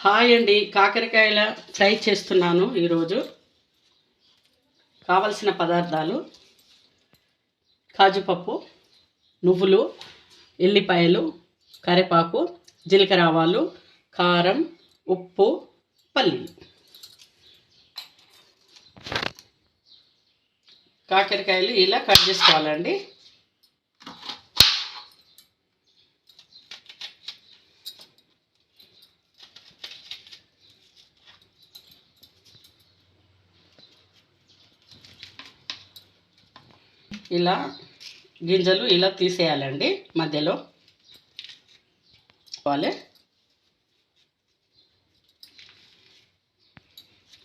Hi అండి. కాకరకాయల fry చేస్తున్నాను ఈరోజు. కావలసిన పదార్థాలు కాజుపప్పు నువ్వులు ఎల్లిపాయలు కరివేపాకు జీలకర్ర ఆవాలు కారం ఉప్పు పల్లీలు. కాకరకాయలు ఇలా కట్ చేసుకోవాలండి. ఇలా గింజలు ఇలా తీసేయాలండి మధ్యలో. వాళ్ళే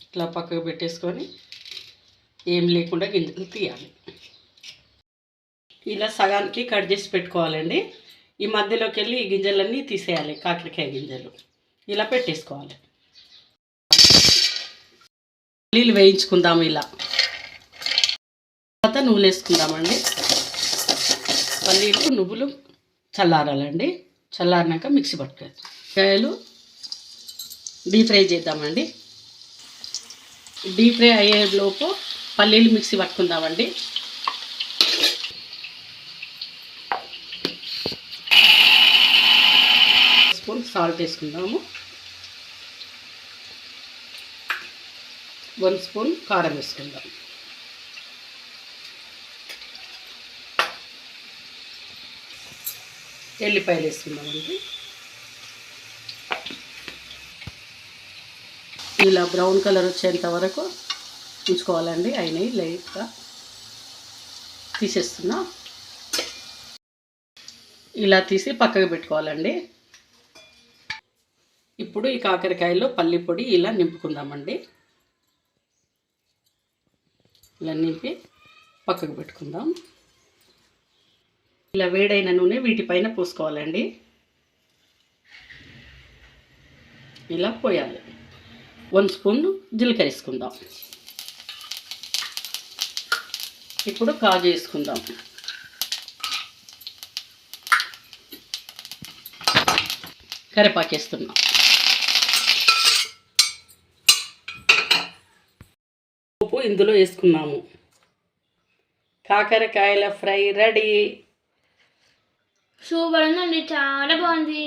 ఇట్లా పక్కకు పెట్టేసుకొని ఏం లేకుండా గింజలు తీయాలి. ఇలా సగానికి కట్ చేసి పెట్టుకోవాలండి. ఈ మధ్యలోకి వెళ్ళి ఈ గింజలన్నీ తీసేయాలి కాకరకాయ గింజలు. ఇలా పెట్టేసుకోవాలి. పల్లీలు వేయించుకుందాము ఇలా. తర్వాత నువ్వులు వేసుకుందామండి. పల్లీలు నువ్వులు చల్లారాలండి. చల్లారినాక మిక్సీ పట్టుకోవాలి. కాయలు డీప్ ఫ్రై చేద్దామండి. డీప్ ఫ్రై అయ్యేలోపు పల్లీలు మిక్సీ పట్టుకుందామండి. స్పూన్ సాల్ట్ వేసుకుందాము. వన్ స్పూన్ కారం వేసుకుందాం. ఎల్లిపాయలు వేసుకుందామండి ఇలా బ్రౌన్ కలర్ వచ్చేంత వరకు ఉంచుకోవాలండి. అయినాయి లైట్గా తీసేస్తున్నా. ఇలా తీసి పక్కకు పెట్టుకోవాలండి. ఇప్పుడు ఈ కాకరకాయలో పల్లి పొడి ఇలా నింపుకుందామండి. ఇలా నింపి పక్కకు పెట్టుకుందాం. ఇలా వేడైన నూనె వీటిపైన పోసుకోవాలండి. ఇలా పోయాలి. వన్ స్పూన్ జీలకర్ర వేసుకుందాం. ఇప్పుడు కాజు వేసుకుందాం. కరివేపాకు వేస్తున్నాం. ఉప్పు ఇందులో వేసుకున్నాము. కాకరకాయల ఫ్రై రెడీ. సూపర్ ఉందండి చాలా బాగుంది